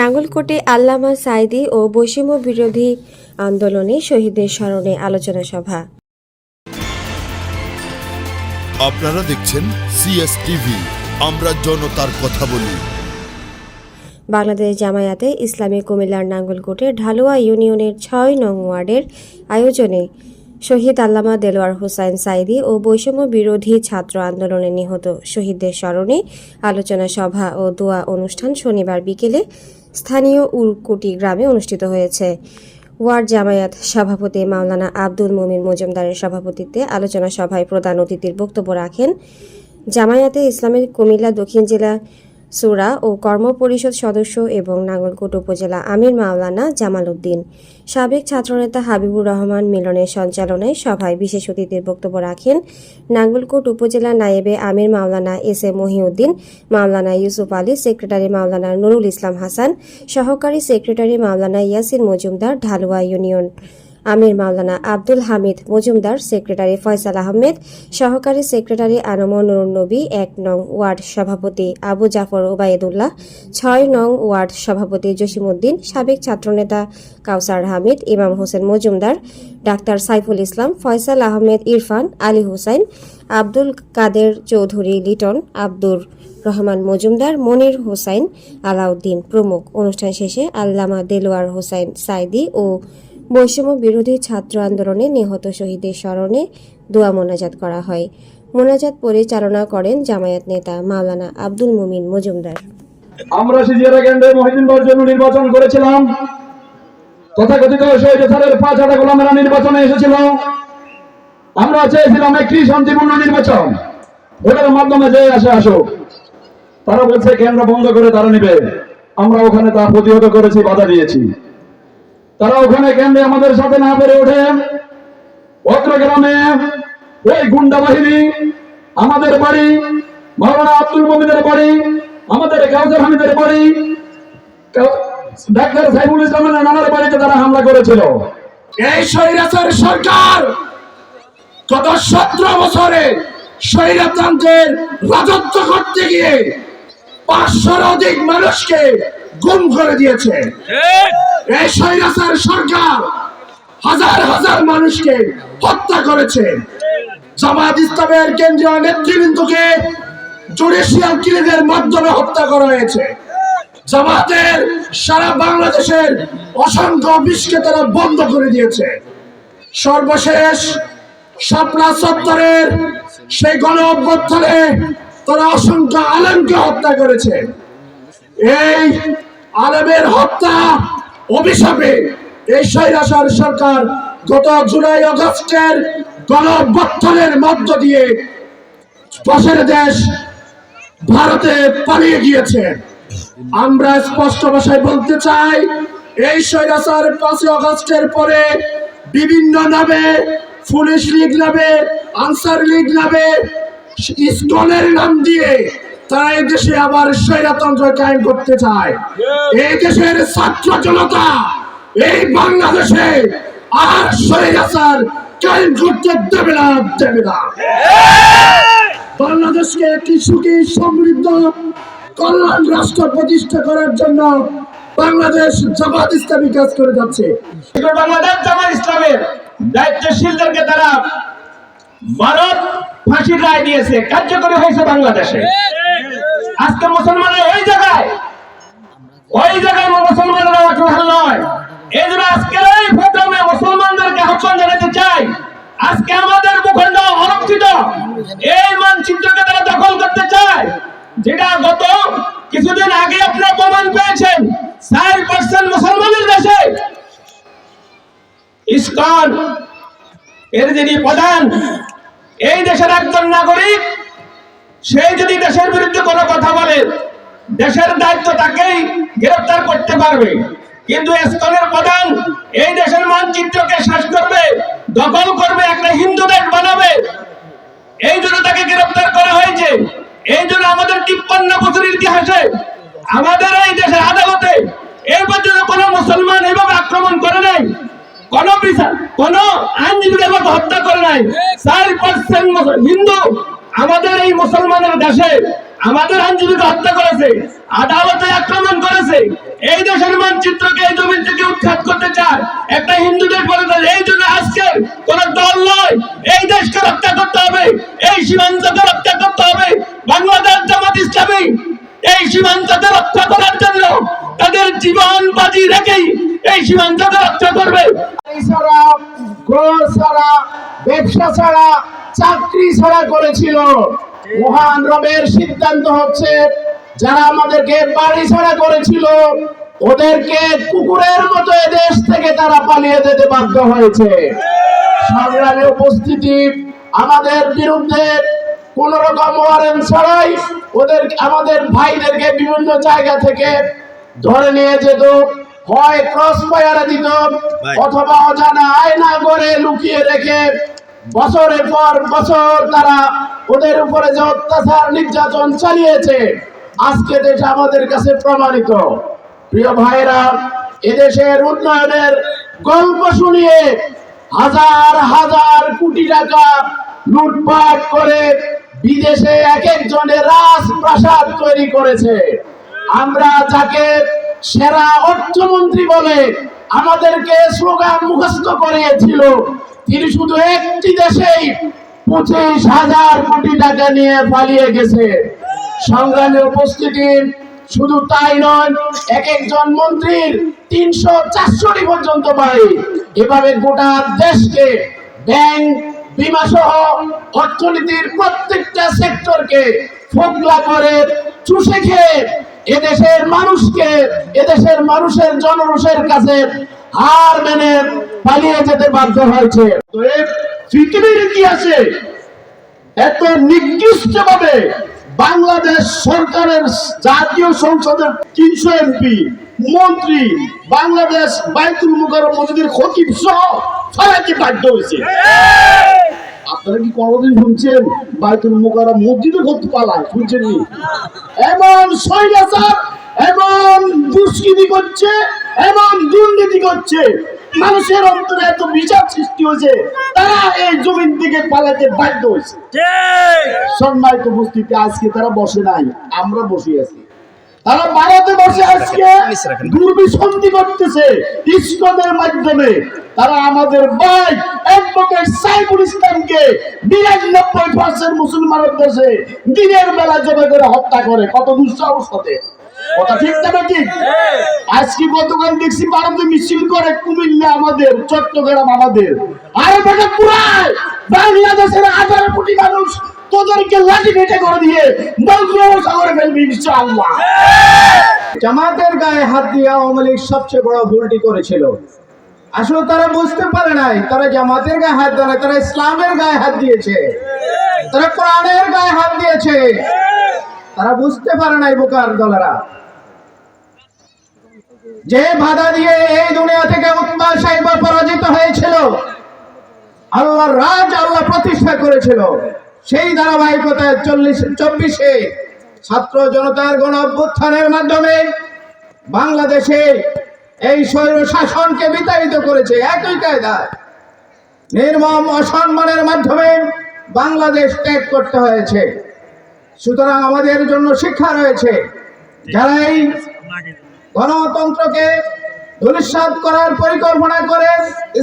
নাঙ্গলকোটে আল্লামা সাইদি ও বৈষম্য বিরোধী আন্দোলনে শহীদদের স্মরণে আলোচনা সভা। আপনারা দেখছেন সিএস টিভি আমরা জনতার কথা বলি। বাংলাদেশ জামায়াতে ইসলামী কুমিল্লার নাঙ্গলকোটে ঢালুয়া ইউনিয়নের ছয় নং ওয়ার্ডের আয়োজনে শহীদ আল্লামা দেলোয়ার হোসাইন সাইদি ও বৈষম্য বিরোধী ছাত্র আন্দোলনে নিহত শহীদদের স্মরণে আলোচনা সভা ও দোয়া অনুষ্ঠান শনিবার বিকেলে স্থানীয় উরকুটি গ্রামে অনুষ্ঠিত হয়েছে। ওয়ার্ড জামায়াত সভাপতি মাওলানা আব্দুল মমিন মজুমদারের সভাপতিত্বে আলোচনা সভায় প্রধান অতিথির বক্তব্য রাখেন। জামায়াতে ইসলামের কুমিল্লা দক্ষিণ জেলা সুরা ও কর্মপরিষদ সদস্য এবং নাঙ্গলকোট উপজেলা আমির মাওলানা জামাল উদ্দিন। সাবেক ছাত্রনেতা হাবিবুর রহমান মিলনের সঞ্চালনায় সভায় বিশেষ অতিথির বক্তব্য রাখেন নাঙ্গলকোট উপজেলা নায়েবে আমির মাওলানা এস এ মহিউদ্দিন, মাওলানা ইউসুফ আলী, সেক্রেটারি মাওলানা নুরুল ইসলাম হাসান, সহকারী সেক্রেটারি মাওলানা ইয়াসির মজুমদার, ঢালুয়া ইউনিয়ন। আমির মাওলানা আব্দুল হামিদ মজুমদার, সেক্রেটারি ফয়সাল আহমেদ, সহকারী সেক্রেটারি আনমর নবী, এক নং ওয়ার্ড সভাপতি আবু জাফর ওবায়েদুল্লাহ, ছয় নং ওয়ার্ড সভাপতি জসিমউদ্দিন, সাবেক ছাত্রনেতা কাউসার হামিদ, ইমাম হোসেন মজুমদার, ডাক্তার সাইফুল ইসলাম, ফয়সাল আহমেদ ইরফান, আলী হুসাইন, আব্দুল কাদের চৌধুরী লিটন, আব্দুর রহমান মজুমদার, মনির হোসাইন আলাউদ্দিন প্রমুখ। অনুষ্ঠান শেষে আল্লামা দেলোয়ার হোসাইন সাইদি ও বৈষম্য বিরোধী ছাত্র আন্দোলনে নিহত শহীদের স্মরণে দোয়া মোনাজাত করা হয়। মোনাজাত পরিচালনা করেন জামায়াত নেতা মাওলানা আব্দুল মুমিন মজুমদার। আমরা সিজিয়ারা কেন্দ্রে মহিদিনবার জন্য নির্বাচন করেছিলাম। তথাকথিত শহীদ সালের পাঁচ হাজার গোলামেরা নির্বাচনে এসেছিল। আমরা চেয়েছিলাম একটি শান্তিপূর্ণ নির্বাচন। ভোটের মাধ্যমে যে আসে আসুক। তারা বলছে, কেন্দ্র বন্ধ করে তারা নিবে। আমরা ওখানে তা প্রতিহত করেছি, বাধা দিয়েছি। তারা ওখানে কেন্দ্রে আমাদের সাথে না পেরে ওঠে। অত্রগ্রামে ওই গুন্ডা বাহিনী আমাদের বাড়ি মাওলানা আব্দুল মমিনের বাড়ি আমাদের কাউসার হামিদের বাড়ি ডাক্তার সাইফুল ইসলামের নানার বাড়িতে তারা হামলা করেছিল। এই স্বৈরাচার সরকার গত সতেরো বছরে স্বৈরতন্ত্রের রাজত্ব করতে গিয়ে পাঁচশোর অধিক মানুষকে গুম করে দিয়েছে। সরকার হাজার হাজার মানুষকে হত্যা করেছে। জামাত ইসলামের কেন্দ্রীয় নেতৃবৃন্দকে জুডিশিয়াল কিলিংয়ের মাধ্যমে হত্যা করা হয়েছে। জামাতের সারা বাংলাদেশের অসংখ্য অফিসকে তারা বন্ধ করে দিয়েছে। সর্বশেষ শাপলা চত্বরের সেই গণ অভ্যুত্থানে তারা অসংখ্য আলেমকে হত্যা করেছে। এই আলেমের হত্যা অভিশাপে এই স্বৈরাচার সরকার গত জুলাই আগস্টের গণ অভ্যুত্থানের মধ্য দিয়ে পাশের দেশ ভারতে পালিয়ে গিয়েছে। আমরা স্পষ্ট ভাষায় বলতে চাই, এই স্বৈরাচার পাঁচই আগস্টের পরে বিভিন্ন নামে, পুলিশ লীগ নামে, আনসার লীগ নামে ইসকনের নাম দিয়ে তারা এই দেশে আবার স্বৈরতন্ত্র কায়েম করতে চায়। এই দেশের ছাত্র জনতা, এই বাংলাদেশে আর স্বৈরাচার কায়েম করতে দেবে না দেবে না। বাংলাদেশকে একটি সুখী, সমৃদ্ধ, কল্যাণ রাষ্ট্র প্রতিষ্ঠা করার জন্য বাংলাদেশ জামাত ইসলামী কাজ করে যাচ্ছে। বাংলাদেশ জামাত ইসলামের দায়িত্বশীলদেরকে তারা ভারত ফাঁসির রায় দিয়েছে। কার্যকরী হয়েছে বাংলাদেশে। আজকে মুসলমানের ওই জায়গায় ওই জায়গায় মুসলমানেরা অটল নয়। এই জন্য আজকের এই প্রোগ্রামে মুসলমানদেরকে আহ্বান জানাতে চাই। আজকে আমাদের ভূখণ্ড অরক্ষিত এই মানচিত্রকে তারা দখল করতে চায়। যেটা গত কিছুদিন আগে আপনারা প্রমাণ পেয়েছেন। চার পার্সেন্ট মুসলমানের দেশে ইসকন, এর যিনি প্রধান এই দেশের একজন নাগরিক সেই যদি দেশের বিরুদ্ধে কোনো কথা বলে, দেশের দায়িত্ব তাকেই গ্রেফতার করতে পারবে। কিন্তু ইসকনের প্রধান এই দেশের মানচিত্রকে শেষ করবে, দখল করবে, একটা হিন্দু দেশ বানাবে। এই জন্য তাকে গ্রেফতার করা হয়েছে। এই জন্য আমাদের তিপ্পান্ন বছরের ইতিহাসে আমাদের এই দেশের আদালতে এই পর্যন্ত কোনো মুসলমান এভাবে আক্রমণ করে নাই। কোন কোন আইনজীবীকে হত্যা করে নাই। হিন্দু আমাদের এই মুসলমানের দেশে আমাদের আইনজীবীকে হত্যা করেছে, আদালতে আক্রমণ করেছে। এই দেশে বৈচিত্র্যকে এই জমিন থেকে উৎখাত করতে চায় একটা হিন্দু দেশ বলে দেয়, এই জন্য আজকে কোন দল নয়। এই দেশকে রক্ষা করতে হবে, এই সীমান্তকে রক্ষা করতে হবে। বাংলাদেশ জামাত ইসলামী এই সীমান্তকে রক্ষা করার জন্য তাদের জীবন বাজি রেখেই এই সীমান্তকে রক্ষা করবে। ছাড়া ঘর ছাড়া, ব্যবসা ছাড়া, চাকরি ছাড়া করেছিল। মহান রবের সিদ্ধান্ত হচ্ছে, যারা আমাদেরকে বাড়ি ছাড়া করেছিল, ওদেরকে কুকুরের মতো দেশ থেকে তারা পালিয়ে যেতে বাধ্য হয়েছে। সংগ্রামে উপস্থিতি আমাদের বিরুদ্ধে কোন রকম ওয়ারেন্ট ছাড়াই ওদের আমাদের ভাইদেরকে বিভিন্ন জায়গা থেকে ধরে নিয়ে যেত। হয় ক্রস ফায়ারে দিত অথবা অজানা আয়না করে লুকিয়ে রেখে বছরের পর বছর তারা ওদের উপরে যে অত্যাচার নির্যাতন চালিয়েছে আজকে দেশ আমাদের কাছে প্রমাণিত। প্রিয় ভাইরা এদেশের উন্নয়নের গল্প শুনিয়ে হাজার হাজার কোটি টাকা লুটপাট করে বিদেশে এক একজনের রাজপ্রাসাদ তৈরি করেছে। আমরা যাকে সেরা অর্থমন্ত্রী বলে আমাদেরকে স্লোগান মুখস্থ করিয়েছিল। তিনি শুধু একটি দেশেই পঁচিশ হাজার কোটি টাকা নিয়ে পালিয়ে গেছে। সংগ্রামে উপস্থিতি শুধু তাই নয়, এক একজন মন্ত্রীর তিনশো চারশোটি পর্যন্ত বাড়ি। এভাবে গোটা দেশকে ব্যাংক বিমা সহ অর্থনীতির প্রত্যেকটা সেক্টরকে ফোকলা করে চুষে খেয়ে এদেশের মানুষকে, এদেশের মানুষের জনরোষের কাছে হার মেনে পালিয়ে যেতে বাধ্য হয়েছে। পৃথিবীর ইতিহাসে এত নিকৃষ্ট ভাবে বাংলাদেশ সরকারের জাতীয় সংসদের তিনশো এমপি, মন্ত্রী, বাংলাদেশ বাইতুল মুকাররম মসজিদের খতিব সহ সবাইকে বাধ্য হয়েছে। আপনারা কি কোনোদিন শুনছেন? বাইতুল মুকাররম মসজিদে করতে পালায় শুনছেন নি? এমন স্বৈরাচার এমন দুষ্কৃতি করছে এমন দুর্নীতি করছে। মানুষের অন্তরে এত বিচার সৃষ্টি হয়েছে তারা এই জমিন থেকে পালাতে বাধ্য হয়েছে। সম্মানিত উপস্থিতি আজকে তারা বসে নাই আমরা বসে আছি। তারা ভারতে বসে আজকে দুর্বিসন্ধি করতেছে ইস্কনের মাধ্যমে। তারা আমাদের ভাই অ্যাডভোকেট সাইফুল ইসলামকে বিরানব্বই পার্সেন্ট মুসলমানের দেশে দিনের বেলা জমে করে হত্যা করে। কত দুঃসাহস হতে কথা ঠিক না ঠিক আজকে গতকাল দেখছি ভারতে মিছিল করে কুমিল্লা আমাদের চট্টগ্রাম আমাদের। আরে বেটা পুরায় বাংলাদেশের হাজার কোটি মানুষ তোদেরকে লাঠি পেটে করে দিয়ে বঙ্গোপসাগরে ফেলবি ইনশাআল্লাহ। জামাতের গায়ে হাত দিয়ে আওয়ামী লীগ সবচেয়ে বড় ভুলটি করেছিল। আসলে তারা বুঝতে পারে নাই তারা জামাতের গায়ে হাত দেয় তারা ইসলামের গায়ে হাত দিয়েছে। তারা কোরআনের গায়ে হাত দিয়েছে। তারা বুঝতে পারে নাই বোকার দলেরা। যে বাধা দিয়ে এই দুনিয়া থেকে উত্মা সাহেবা পরাজিত হয়েছিল আল্লাহর রাজ আল্লাহ প্রতিষ্ঠা করেছিল। সেই ধারাবাহিকতায় চল্লিশ, চব্বিশে ছাত্র জনতার গণ অভ্যুত্থানের মাধ্যমে বাংলাদেশে এই স্বৈর শাসনকে বিতাড়িত করেছে একই কায়দায়। নির্মম অসম্মানের মাধ্যমে বাংলাদেশ ত্যাগ করতে হয়েছে। সুতরাং আমাদের জন্য শিক্ষা রয়েছে। যারা এই গণতন্ত্রকে ধূলিসাৎ করার পরিকল্পনা করে,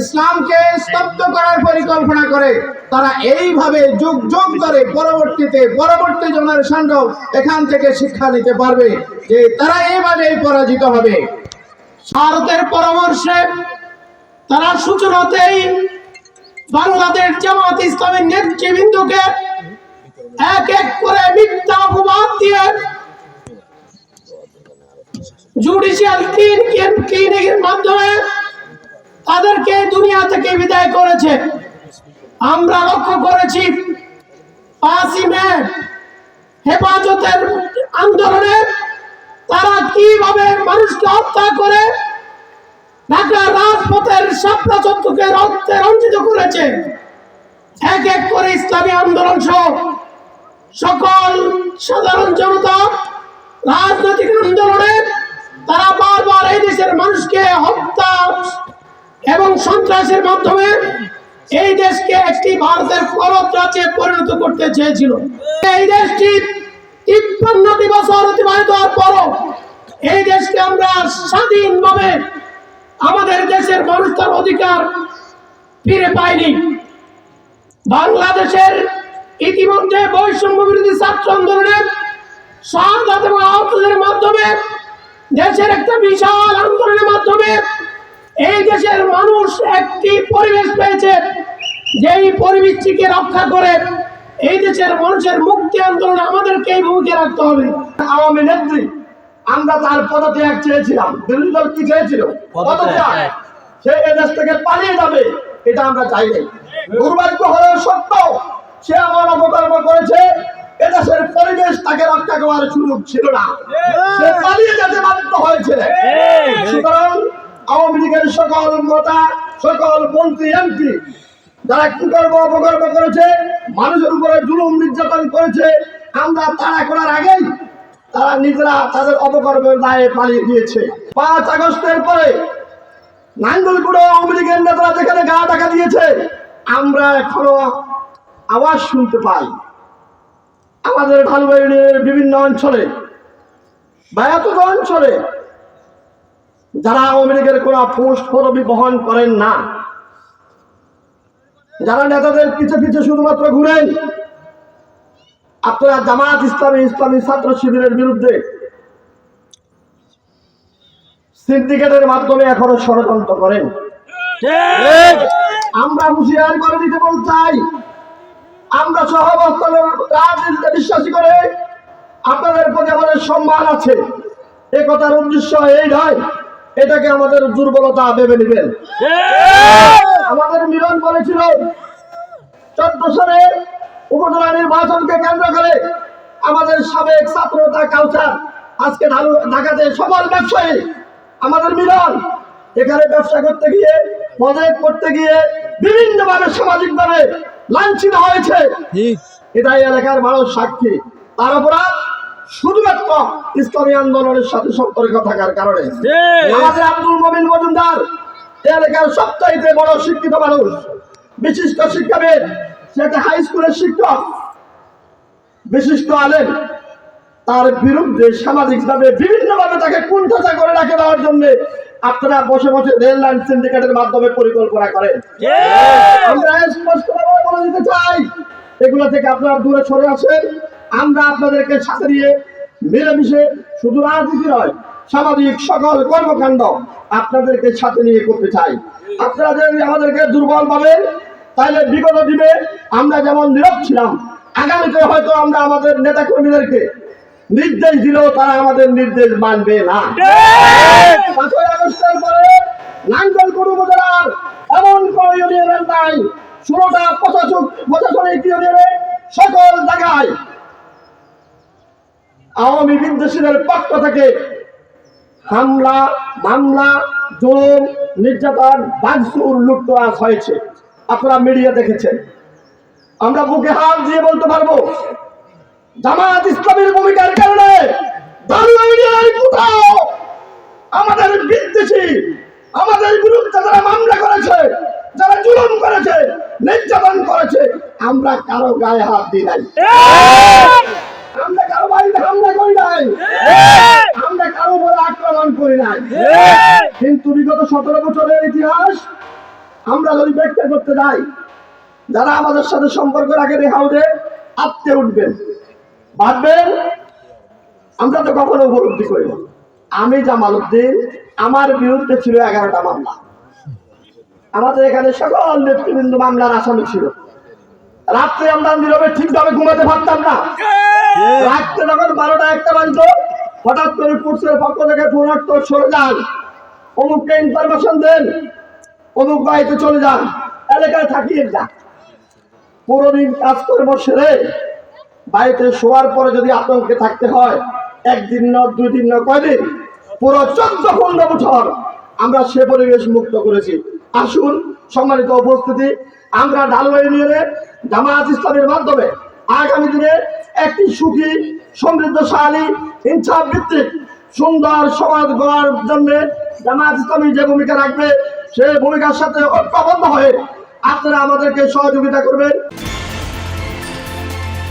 ইসলামকে স্তব্ধ করার পরিকল্পনা করে, তারা এইভাবে যুগ যুগ করে পরবর্তীতে পরবর্তী জেনারেশনরাও এখান থেকে শিক্ষা নিতে পারবে যে তারা এইভাবেই পরাজিত হবে। ভারতের পরামর্শে তারা সূচনাতেই বাংলাদেশ জামাত ইসলামের নেতৃবৃন্দকে এক এক করে মিথ্যা অপবাদ দিয়ে জুডিশিয়াল ক্লিনিকের মাধ্যমে তাদেরকে দুনিয়া থেকে বিদায় করেছে। আমরা লক্ষ্য করেছি পাঁচই মে হেফাজতের আন্দোলনে তারা কীভাবে মানুষকে হত্যা করে ঢাকা রাজপথের শাপলা চত্বরকে রক্তে রঞ্জিত করেছে, এক এক করে ইসলামী আন্দোলন সহ সকল সাধারণ জনতা রাজনৈতিক আন্দোলনে তারা বারবার এই দেশের মানুষকে হত্যা এবং সন্ত্রাসের মাধ্যমে এই দেশকে একটি ভারতের রাজ্যে পরিণত করতে চেয়েছিল। এই দেশটি তিপ্পান্নটি বছর অতিবাহিত হওয়ার পরও এই দেশকে আমরা স্বাধীনভাবে আমাদের দেশের মানুষ তার অধিকার ফিরে পায়নি। বাংলাদেশের ইতিমধ্যে বৈষম্য বিরোধী ছাত্র আন্দোলনের শাহাদ এবং আহতদের মাধ্যমে দেশের একটা বিশাল আন্দোলনের মাধ্যমে এই দেশের মানুষ একটি পরিবেশ পেয়েছে যেই পরিবেশটিকে রক্ষা করে এই দেশের মানুষের মুক্তি আন্দোলন আমাদেরকে এই ভূমিকা রাখতে হবে। আওয়ামী নেত্রী আমরা তার পদত্যাগ চেয়েছিলাম। বিরোধী দল কি চেয়েছিল? পদত্যাগ সে এদেশ থেকে পালিয়ে যাবে এটা আমরা চাই নাই। দুর্ভাগ্য হলেও সত্য সে আমার অপকর্ম করেছে। এদেশের পরিবেশ তাকে রক্ষা করার সুযোগ ছিল না। সে পালিয়ে যেতে বাধ্য হয়েছে। সুতরাং আওয়ামী লীগের সকল নেতা সকল মন্ত্রী এমপি যারা কুকর্ম অপকর্ম করেছে মানুষের উপরে জুলুম নির্যাতন করেছে আমরা তাড়া করার আগেই তারা নিজেরা তাদের অপকর্মের দায়ে পালিয়ে দিয়েছে পাঁচ আগস্টের পরে নাঙ্গলগুড়ো আওয়ামী লীগের নেতারা যেখানে গা টাকা দিয়েছে আমরা এখনও আওয়াজ শুনতে পাই। আমাদের ঢালবাইনের বিভিন্ন অঞ্চলে বা এতটা অঞ্চলে যারা আওয়ামী লীগের কোনো পোস্ট পদবি বহন করেন না যারা নেতাদের পিছে পিছে শুধুমাত্র ঘুরেন আপনারা জামাত ইসলামী ইসলামী ছাত্র শিবিরের বিরুদ্ধে সিন্ডিকেটের মাধ্যমে এখনও ষড়যন্ত্র করেন। আমরা হুঁশিয়ার করে দিতে বল চাই আমরা সহাবস্থানের রাজনীতিতে বিশ্বাসী করে আপনাদের প্রতি আমাদের সম্মান আছে। এ কথার উদ্দেশ্য এই নয় এটাকে আমাদের দুর্বলতা ভেবে নেবেন। আমাদের মিলন বলেছিল, চোদ্দ সালে উপজেলা নির্বাচনকে কেন্দ্র করে আমাদের সাবেক ছাত্রতা কালচার আজকে ঢাকাতে সকল ব্যবসায়ী, আমাদের মিলন। এখানে ব্যবসা করতে গিয়ে প্রজেক্ট করতে গিয়ে বিভিন্ন ভাবে সামাজিক ভাবে লাঞ্ছিত হয়েছে। এটাই এলাকার মানুষ সাক্ষী। তার অপরাধ শুধুমাত্র ইসলামী আন্দোলনের সাথে সম্পর্ক থাকার কারণে। আমাদের আব্দুল মমিন মজুমদার এলাকার সবচাইতে বড় শিক্ষিত মানুষ বিশিষ্ট শিক্ষাবিদ সেটা হাই স্কুলের শিক্ষক বিশিষ্ট আলেন তার বিরুদ্ধে সামাজিকভাবে বিভিন্নভাবে তাকে কুণ্ঠাচা করে রাখে দেওয়ার জন্য আপনারা বসে বসে রেল লাইন সিন্ডিকেটের মাধ্যমে পরিকল্পনা করেন। আমরা স্পষ্টভাবে বলে দিতে চাই এগুলো থেকে আপনারা দূরে সরে আসেন। আমরা আপনাদেরকে সাথে নিয়ে মিলেমিশে শুধু রাজনীতি নয় সামাজিক সকল কর্মকাণ্ড আপনাদেরকে সাথে নিয়ে করতে চাই। আপনারা যদি আমাদেরকে দুর্বল পাবেন তাহলে বিগত দিবে আমরা যেমন নীরব ছিলাম আগামীতে হয়তো আমরা আমাদের নেতা কর্মীদেরকে নির্দেশ দিলেও তারা আমাদের নির্দেশ মানবে না। পাঁচই আগস্টের পরে নাঙ্গলপুর উপজেলার এমন কোন ইউনিয়নের নাই ষোলোটা প্রশাসক প্রশাসনিক ইউনিয়নে সকল জায়গায় আওয়ামী বিদ্বেষীদের পক্ষ থেকে হামলা মামলা জুলুম নির্যাতন বাগসুর লুটতরাজ হয়েছে। আপনারা মিডিয়া দেখেছেন। আমরা বুকে হাত দিয়ে বলতে পারব জামাত ইসলামের ভূমিকার কারণে আমাদের বিদ্বেষী, আমাদের বিরুদ্ধে যারা মামলা করেছে, যারা জুলুম করেছে, নির্যাতন করেছে, আমরা কারও গায়ে হাত দিই নাই। আমরা আমাদের সাথে সম্পর্ক রাখে হাউদে আত্মে উঠবেন। ভাববেন? আমরা তো কখনো উপলব্ধি করি না। আমি জামাল উদ্দিন আমার বিরুদ্ধে ছিল এগারোটা মামলা। আমাদের এখানে সকল নেতৃবৃন্দ মামলার আসামি ছিল। রাত্রে আমরা নীরবে ঠিকভাবে ঘুমাতে পারতাম না। রাত্রে যখন বারোটা একটা বাজতো হঠাৎ করে পুলিশের পক্ষ থেকে ফোন আসতো সরে যান। অমুককে ইনফরমেশন দেন। অমুক বাড়িতে চলে যান। এলাকায় থাকিয়ে যান পুরো দিন কাজকর্ম সেরে বাড়িতে শোয়ার পরে যদি আতঙ্কে থাকতে হয়, একদিন ন দুই দিন ন, কয়দিন? পুরো চোদ্দ পনেরো বছর আমরা সে পরিবেশ মুক্ত করেছি। আসুন, সম্মানিত উপস্থিতি, আমরা ঢালুয়া ইউনিয়নে জামায়াত ইসলামের মাধ্যমে আগামী দিনে একটি সুখী, সমৃদ্ধশালী, ইনসাফ ভিত্তিক, সুন্দর সমাজ গড়ার জন্য জামায়াত ইসলামী যে ভূমিকা রাখবে সেই ভূমিকার সাথে ঐক্যবদ্ধ হয়ে আপনারা আমাদেরকে সহযোগিতা করবেন।